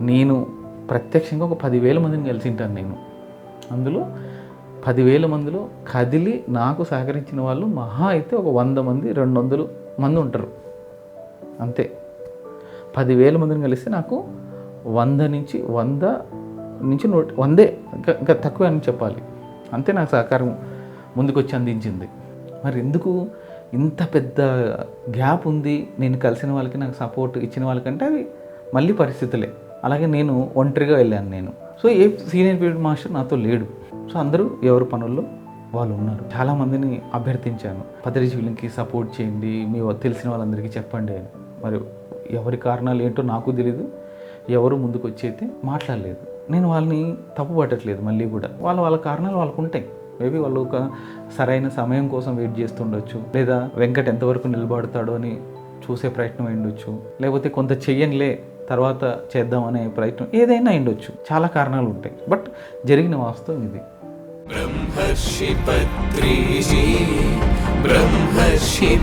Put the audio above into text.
నేను ప్రత్యక్షంగా ఒక పదివేల మందిని కలిసి ఉంటాను నేను. అందులో పదివేల మందిలో కదిలి నాకు సహకరించిన వాళ్ళు మహా అయితే ఒక వంద మంది రెండు వందలు మంది ఉంటారు. అంతే. పదివేల మందిని కలిస్తే నాకు వంద నుంచి వంద నుంచి నూట వందే ఇంకా ఇంకా తక్కువ అని చెప్పాలి. అంతే నాకు సహకారం ముందుకొచ్చి అందించింది. మరి ఎందుకు ఇంత పెద్ద గ్యాప్ ఉంది? నేను కలిసిన వాళ్ళకి నాకు సపోర్ట్ ఇచ్చిన వాళ్ళకంటే అవి మళ్ళీ పరిస్థితులే. అలాగే నేను ఒంటరిగా వెళ్ళాను నేను. So a senior period master నాతో లేడు. సో అందరూ ఎవరి పనుల్లో వాళ్ళు ఉన్నారు. చాలామందిని అభ్యర్థించాను. పత్రిజీవులకి సపోర్ట్ చేయండి మీ తెలిసిన వాళ్ళందరికీ చెప్పండి అని. మరి ఎవరి కారణాలు ఏంటో నాకు తెలియదు ఎవరు ముందుకు వచ్చైతే మాట్లాడలేదు. నేను వాళ్ళని తప్పు పట్టట్లేదు మళ్ళీ కూడా. వాళ్ళ వాళ్ళ కారణాలు వాళ్ళకు ఉంటాయి మేబీ వాళ్ళు ఒక సరైన సమయం కోసం వెయిట్ చేస్తుండొచ్చు. లేదా వెంకట్ ఎంతవరకు నిలబడతాడో అని చూసే ప్రయత్నం అయ్యుండొచ్చు. లేకపోతే కొంత చెయ్యనిలే తర్వాత చేద్దామనే ప్రయత్నం ఏదైనా ఉండొచ్చు చాలా కారణాలు ఉంటాయి. బట్ జరిగిన వాస్తవం ఇది. బ్రహ్మర్షి